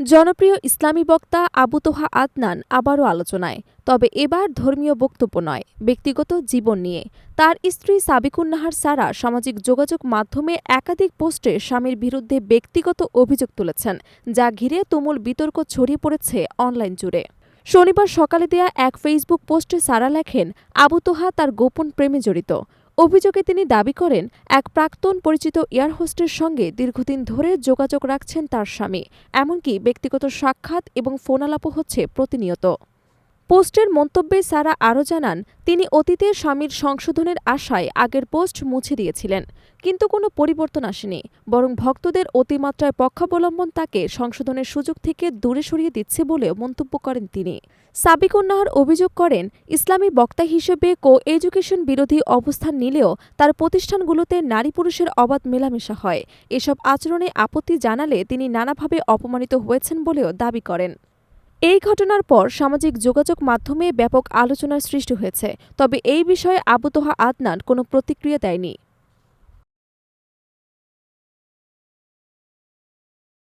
জনপ্রিয় ইসলামী বক্তা আবু তোহা আদনান আবারও আলোচনায়, তবে এবার ধর্মীয় বক্তব্য নয়, ব্যক্তিগত জীবন নিয়ে। তার স্ত্রী সাবিকুন্নাহার সারা সামাজিক যোগাযোগ মাধ্যমে একাধিক পোস্টে স্বামীর বিরুদ্ধে ব্যক্তিগত অভিযোগ তুলেছেন, যা ঘিরে তুমুল বিতর্ক ছড়িয়ে পড়েছে অনলাইন জুড়ে। শনিবার সকালে দেয়া এক ফেসবুক পোস্টে সারা লেখেন, আবু তোহা তার গোপন প্রেমে জড়িত। অভিযোগে তিনি দাবি করেন, এক প্রাক্তন পরিচিত এয়ার হোস্টের সঙ্গে দীর্ঘদিন ধরে যোগাযোগ রাখছেন তার স্বামী। এমনকি ব্যক্তিগত সাক্ষাৎ এবং ফোনালাপও হচ্ছে প্রতিনিয়ত। পোস্টের মন্তব্যে সারা আরও জানান, তিনি অতীতে স্বামীর সংশোধনের আশায় আগের পোস্ট মুছে দিয়েছিলেন, কিন্তু কোনো পরিবর্তন আসেনি, বরং ভক্তদের অতিমাত্রায় পক্ষাবলম্বন তাকে সংশোধনের সুযোগ থেকে দূরে সরিয়ে দিচ্ছে বলেও মন্তব্য করেন তিনি। সাবিকুন্নাহার অভিযোগ করেন, ইসলামী বক্তা হিসেবে কো এডুকেশন বিরোধী অবস্থান নিলেও তার প্রতিষ্ঠানগুলোতে নারী পুরুষের অবাধ মেলামেশা হয়, এসব আচরণে আপত্তি জানালে তিনি নানাভাবে অপমানিত হয়েছেন বলেও দাবি করেন। এই ঘটনার পর সামাজিক যোগাযোগ মাধ্যমে ব্যাপক আলোচনার সৃষ্টি হয়েছে, তবে এই বিষয়ে আবু তোহা আদনান কোনো প্রতিক্রিয়া দেয়নি।